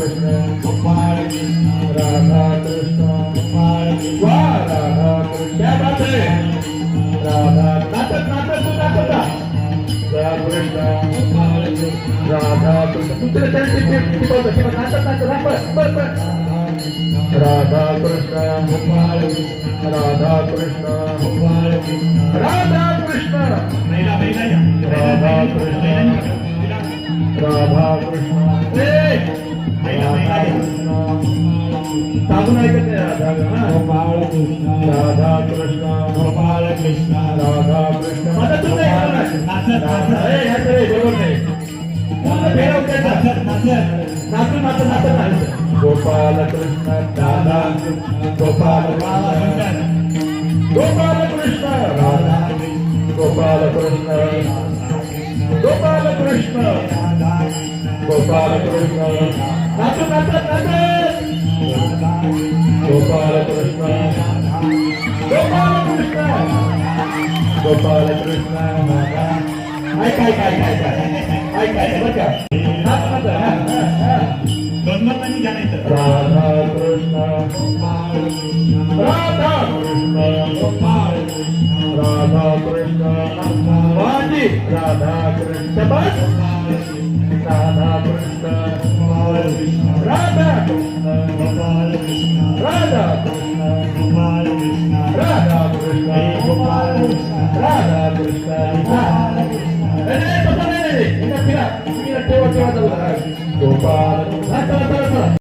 कृष्ण गोपाल कृष्ण राधा कृष्ण गोपाल वा राधा कृष्ण. राधा जा. राधा कृष्ण गोपाल कृष्ण राधा कृष्ण. बस बस बस. राधा कृष्ण कृष्ण राधा कृष्ण कृष्ण. राधा कृष्ण. गोपाल कृष्ण राधा कृष्ण गोपाल कृष्ण गोपाल कृष्ण राधा गोपाल कृष्ण गोपाल कृष्ण गोपाल कृष्ण गोपाल कृष्ण गोपाल कृष्ण गोपाल बरं का दोन दोन कृष्ण राधा कृष्ण राधा कृष्ण वाजी राधा कृष्ण बस राधा कृष्ण राधा कृष्ण राधा कृष्ण राधा कृष्ण राधा कृष्ण नाही, नाही, तसं नाही, नाही, नाही. इकडं फिरा. तुम्ही इकडं ठेवा, ठेवा, चला. गोपाल चला, चला, चला, चला.